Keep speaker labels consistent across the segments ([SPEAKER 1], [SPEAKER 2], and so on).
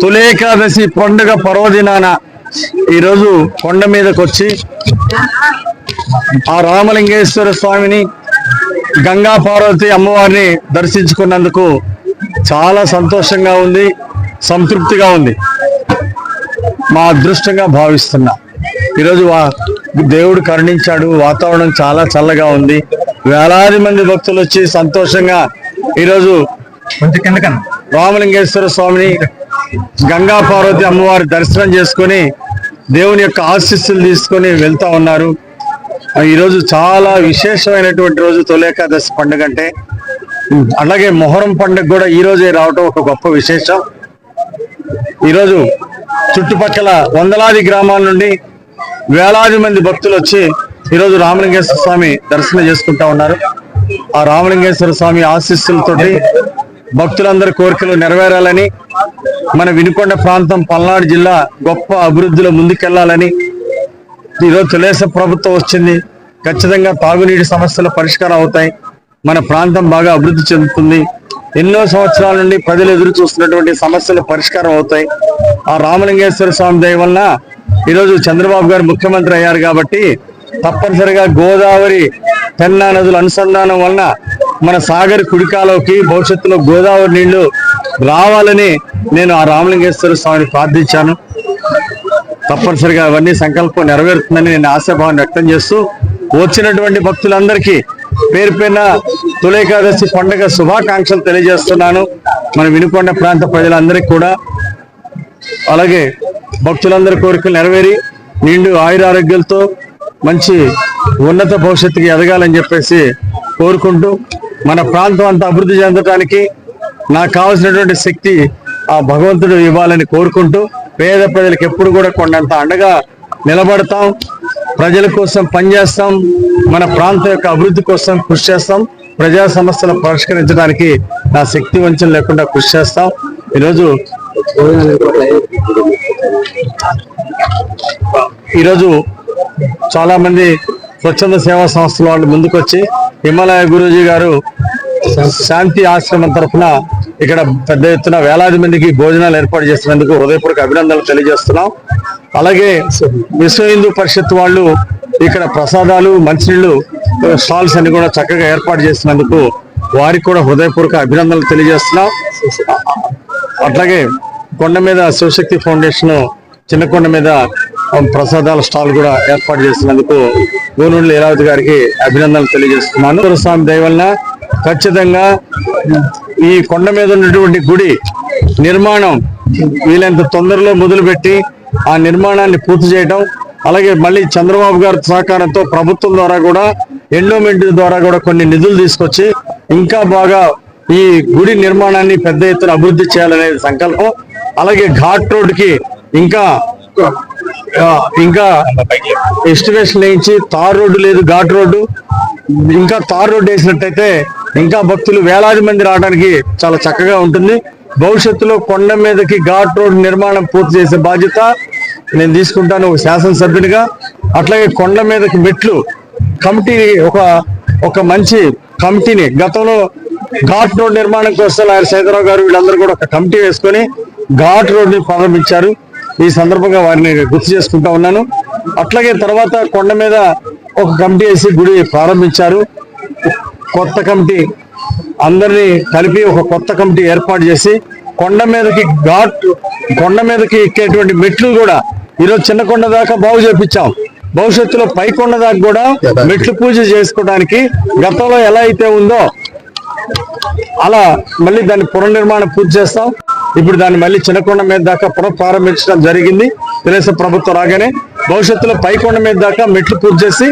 [SPEAKER 1] తులేకాదశి పండుగ పర్వదినాన ఈరోజు కొండ మీదకి వచ్చి ఆ రామలింగేశ్వర స్వామిని గంగా పార్వతి అమ్మవారిని దర్శించుకున్నందుకు చాలా సంతోషంగా ఉంది సంతృప్తిగా ఉంది. మా అదృష్టంగా భావిస్తున్నా. ఈరోజు దేవుడు కరుణించాడు. వాతావరణం చాలా చల్లగా ఉంది. వేలాది మంది భక్తులు వచ్చి సంతోషంగా ఈరోజు రామలింగేశ్వర స్వామిని గంగా పార్వతి అమ్మవారి దర్శనం చేసుకొని దేవుని యొక్క ఆశీస్సులు తీసుకొని వెళ్తా ఉన్నారు. ఈరోజు చాలా విశేషమైనటువంటి రోజు తొలేకాదశి పండుగ అంటే. అలాగే మొహరం పండుగ కూడా ఈ రోజే రావటం ఒక గొప్ప విశేషం. ఈరోజు చుట్టుపక్కల వందలాది గ్రామాల నుండి వేలాది మంది భక్తులు వచ్చి ఈరోజు రామలింగేశ్వర స్వామి దర్శనం చేసుకుంటా ఉన్నారు. ఆ రామలింగేశ్వర స్వామి ఆశీస్సులతోటి భక్తులందరి కోరికలు నెరవేరాలని మన వినుకొండ ప్రాంతం పల్నాడు జిల్లా గొప్ప అభివృద్ధిలో ముందుకెళ్ళాలని ఈరోజు తెలుగుదేశం ప్రభుత్వం వచ్చింది. ఖచ్చితంగా తాగునీటి సమస్యలు పరిష్కారం అవుతాయి. మన ప్రాంతం బాగా అభివృద్ధి చెందుతుంది. ఎన్నో సంవత్సరాల నుండి ప్రజలు ఎదురు చూస్తున్నటువంటి సమస్యలు పరిష్కారం అవుతాయి. ఆ రామలింగేశ్వర స్వామి దయ వలన ఈరోజు చంద్రబాబు గారు ముఖ్యమంత్రి అయ్యారు కాబట్టి తప్పనిసరిగా గోదావరి పెన్నా నదుల అనుసంధానం వలన మన సాగర్ కుడికాలోకి భవిష్యత్తులో గోదావరి నీళ్ళు రావాలని నేను ఆ రామలింగేశ్వర స్వామిని ప్రార్థించాను. తప్పనిసరిగా అవన్నీ సంకల్పం నెరవేరుతుందని నేను ఆశాభావం వ్యక్తం చేస్తూ వచ్చినటువంటి భక్తులందరికీ పేరు పేరున తులేకాదశి పండుగ శుభాకాంక్షలు తెలియజేస్తున్నాను. మన వినుకొండ ప్రాంత ప్రజలందరికీ కూడా. అలాగే భక్తులందరి కోరికలు నెరవేరి నిండు ఆయురారోగ్యాలతో మంచి ఉన్నత భవిష్యత్తుకి ఎదగాలని చెప్పేసి కోరుకుంటూ మన ప్రాంతం అంతా అభివృద్ధి చెందడానికి నాకు కావాల్సినటువంటి శక్తి ఆ భగవంతుడు ఇవ్వాలని కోరుకుంటూ పేద ప్రజలకు ఎప్పుడు కూడా కొండంత అండగా నిలబడతాం. ప్రజల కోసం పనిచేస్తాం. మన ప్రాంతం యొక్క అభివృద్ధి కోసం కృషి చేస్తాం. ప్రజా సమస్యలు పరిష్కరించడానికి నా శక్తి వంచన లేకుండా కృషి చేస్తాం. ఈరోజు ఈరోజు చాలామంది స్వచ్ఛంద సేవా సంస్థల వాళ్ళు ముందుకొచ్చి హిమాలయ గురూజీ గారు శాంతి ఆశ్రమం తరఫున ఇక్కడ పెద్ద ఎత్తున వేలాది మందికి భోజనాలు ఏర్పాటు చేసినందుకు హృదయపూర్వక అభినందనలు తెలియజేస్తున్నాం. అలాగే విశ్వ హిందూ పరిషత్ వాళ్ళు ఇక్కడ ప్రసాదాలు మంచినీళ్ళు స్టాల్స్ అన్ని కూడా చక్కగా ఏర్పాటు చేసినందుకు వారికి కూడా హృదయపూర్వక అభినందనలు తెలియజేస్తున్నాం. అట్లాగే కొండ మీద శివశక్తి ఫౌండేషన్ చిన్నకొండ మీద ప్రసాదాల స్టాల్ కూడా ఏర్పాటు చేసినందుకు గోనూరు లీలావతి గారికి అభినందనలు తెలియజేస్తున్నాను. స్వామి దయ ఖచ్చితంగా ఈ కొండ మీద ఉన్నటువంటి గుడి నిర్మాణం వీలైనంత తొందరలో మొదలుపెట్టి ఆ నిర్మాణాన్ని పూర్తి చేయడం అలాగే మళ్ళీ చంద్రబాబు గారి సహకారంతో ప్రభుత్వం ద్వారా కూడా ఎండోమెంట్ ద్వారా కూడా కొన్ని నిధులు తీసుకొచ్చి ఇంకా బాగా ఈ గుడి నిర్మాణాన్ని పెద్ద ఎత్తున అభివృద్ధి చేయాలనే సంకల్పం అలాగే ఘాట్ రోడ్కి ఇంకా ఇంకా ఎస్టిమేషన్ వేయించి తార్ రోడ్డు లేదు ఘాట్ రోడ్డు. ఇంకా తార్ రోడ్డు వేసినట్టయితే ఇంకా భక్తులు వేలాది మంది రావడానికి చాలా చక్కగా ఉంటుంది. భవిష్యత్తులో కొండ మీదకి ఘాట్ రోడ్ నిర్మాణం పూర్తి చేసే బాధ్యత నేను తీసుకుంటాను ఒక శాసనసభ్యునిగా. అట్లాగే కొండ మీదకి మెట్లు కమిటీ ఒక ఒక మంచి కమిటీని గతంలో ఘాట్ రోడ్ నిర్మాణం కోసం ఆయన సైదరావు గారు వీళ్ళందరూ కూడా ఒక కమిటీ వేసుకొని ఘాట్ రోడ్ని ప్రారంభించారు. ఈ సందర్భంగా వారిని గుర్తు చేసుకుంటా ఉన్నాను. అట్లాగే తర్వాత కొండ మీద ఒక కమిటీ వేసి గుడి ప్రారంభించారు. కొత్త కమిటీ అందరినీ కలిపి ఒక కొత్త కమిటీ ఏర్పాటు చేసి కొండ మీదకి ఘాట్ కొండ మీదకి ఎక్కేటువంటి మెట్లు కూడా ఈరోజు చిన్న కొండ దాకా బాగు చేపించాం. భవిష్యత్తులో పై కొండ దాకా కూడా మెట్లు పూజ చేసుకోవడానికి గతంలో ఎలా అయితే ఉందో అలా మళ్ళీ దాన్ని పునర్నిర్మాణం పూర్తి చేస్తాం. ఇప్పుడు దాన్ని మళ్ళీ చిన్నకొండ మీద దాకా పునః ప్రారంభించడం జరిగింది. తెలుగుదేశం ప్రభుత్వం రాగానే భవిష్యత్తులో పైకొండ మీద దాకా మెట్లు పూజ చేసి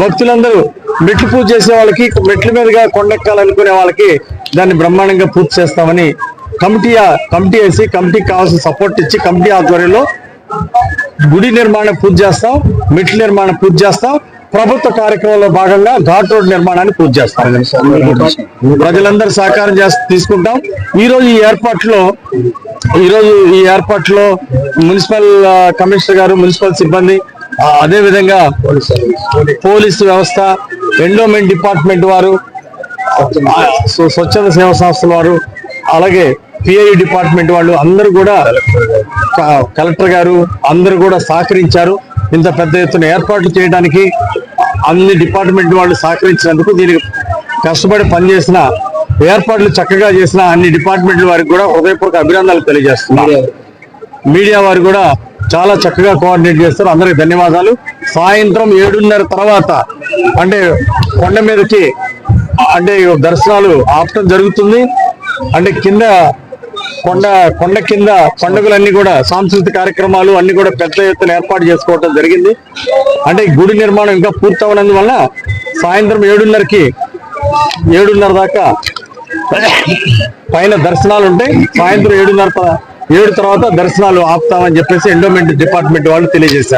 [SPEAKER 1] భక్తులందరూ మెట్లు పూజ చేసే వాళ్ళకి మెట్ల మీదుగా కొండెక్కాలనుకునే వాళ్ళకి దాన్ని బ్రహ్మాండంగా పూర్తి చేస్తామని కమిటీ కమిటీ వేసి కమిటీకి కావాల్సిన సపోర్ట్ ఇచ్చి కమిటీ ఆధ్వర్యంలో గుడి నిర్మాణం పూర్తి చేస్తాం మెట్ల నిర్మాణం పూర్తి చేస్తాం. ప్రభుత్వ కార్యక్రమంలో భాగంగా ఘాట్ రోడ్ నిర్మాణాన్ని పూర్తి చేస్తాం ప్రజలందరూ సహకారం చేస్త తీసుకుంటాం. ఈ రోజు ఈ ఏర్పాట్లో ఈ రోజు ఈ ఏర్పాట్లో మున్సిపల్ కమిషనర్ గారు మున్సిపల్ సిబ్బంది అదే విధంగా పోలీసు వ్యవస్థ ఎండోమెంట్ డిపార్ట్మెంట్ వారు స్వచ్ఛంద సేవా సంస్థల వారు అలాగే పిఐ డిపార్ట్మెంట్ వాళ్ళు అందరూ కూడా కలెక్టర్ గారు అందరూ కూడా సహకరించారు. ఇంత పెద్ద ఎత్తున ఏర్పాట్లు చేయడానికి అన్ని డిపార్ట్మెంట్ వాళ్ళు సహకరించినందుకు దీనికి కష్టపడి పనిచేసిన ఏర్పాట్లు చక్కగా చేసిన అన్ని డిపార్ట్మెంట్ల వారికి కూడా హృదయపూర్వక అభినందనలు తెలియజేస్తున్నారు మీడియా వారు కూడా చాలా చక్కగా కోఆర్డినేట్ చేస్తారు. అందరికి ధన్యవాదాలు. సాయంత్రం ఏడున్నర తర్వాత అంటే కొండ మీదకి అంటే దర్శనాలు ఆపటం జరుగుతుంది. అంటే కింద కొండ కొండ కింద పండుగలన్నీ కూడా సాంస్కృతిక కార్యక్రమాలు అన్ని కూడా పెద్ద ఎత్తున ఏర్పాటు చేసుకోవటం జరిగింది. అంటే గుడి నిర్మాణం ఇంకా పూర్తవనందువల్ల సాయంత్రం ఏడున్నరకి ఏడున్నర దాకా పైన దర్శనాలు ఉంటాయి. సాయంత్రం ఏడున్నర ఏడు తర్వాత దర్శనాలు ఆపుతామని చెప్పేసి ఎండోమెంట్ డిపార్ట్మెంట్ వాళ్ళు తెలియజేశారు.